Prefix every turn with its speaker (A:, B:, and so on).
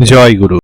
A: জয় গুরু।